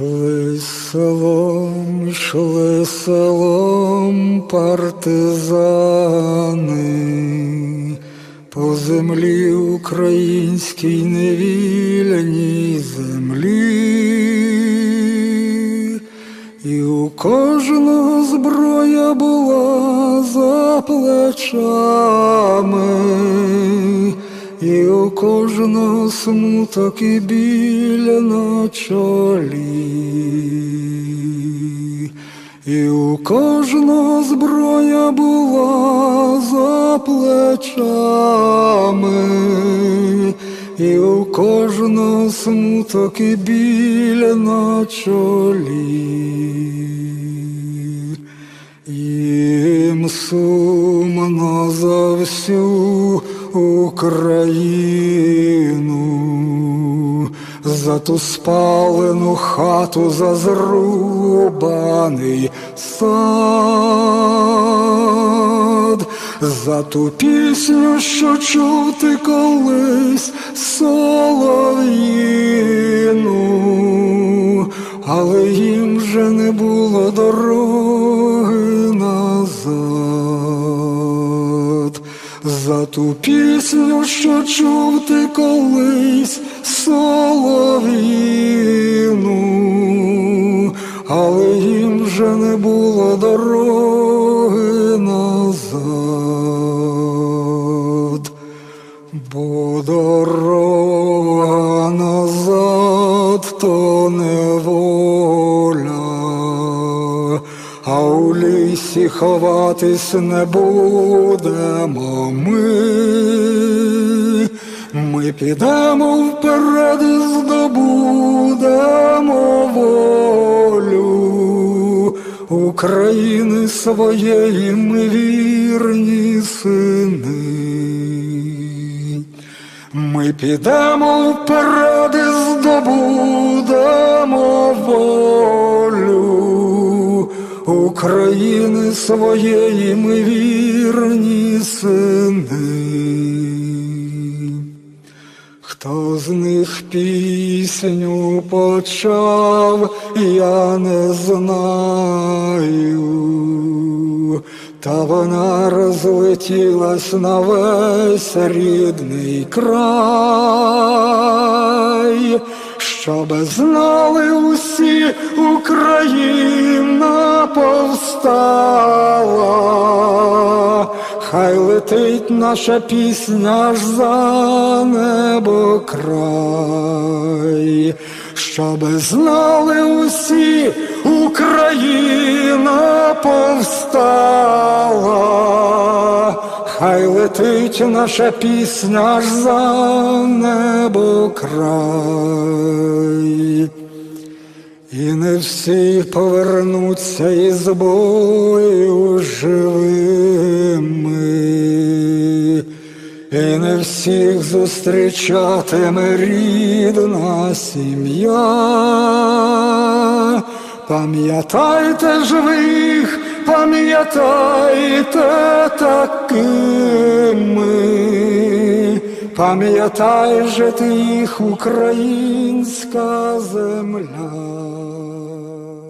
Шли селом, йшли селом партизани, по землі українській невільній землі, і у кожного зброя була за плечами. І у кожного смуток і біль на чолі, і у кожного зброя була за плечами, і у кожного смуток і біль на чолі. Їм сумно за всю Україну, за ту спалену хату, за зрубаний сад, за ту пісню, що чув ти колись ту пісню, що чув ти колись солов'їну, але їм вже не було дороги назад, бо дорога назад то неволя, а у лісі ховатись не будемо ми. Ми підемо вперед і здобудемо волю України своєї ми вірні сини. Ми підемо вперед і здобудемо України своєї ми вірні сини. Хто з них пісню почав, я не знаю, та вона розлетілась на весь рідний край, щоби знали усі Україна повстала. Хай летить наша пісня аж за небо край, щоби знали усі, Україна повстала, хай летить наша пісня аж за небо край. І не всі повернуться із бою живими, і не всіх зустрічатиме рідна сім'я. Пам'ятайте живих, пам'ятайте такими, пам'ятай же ти їх українська земля.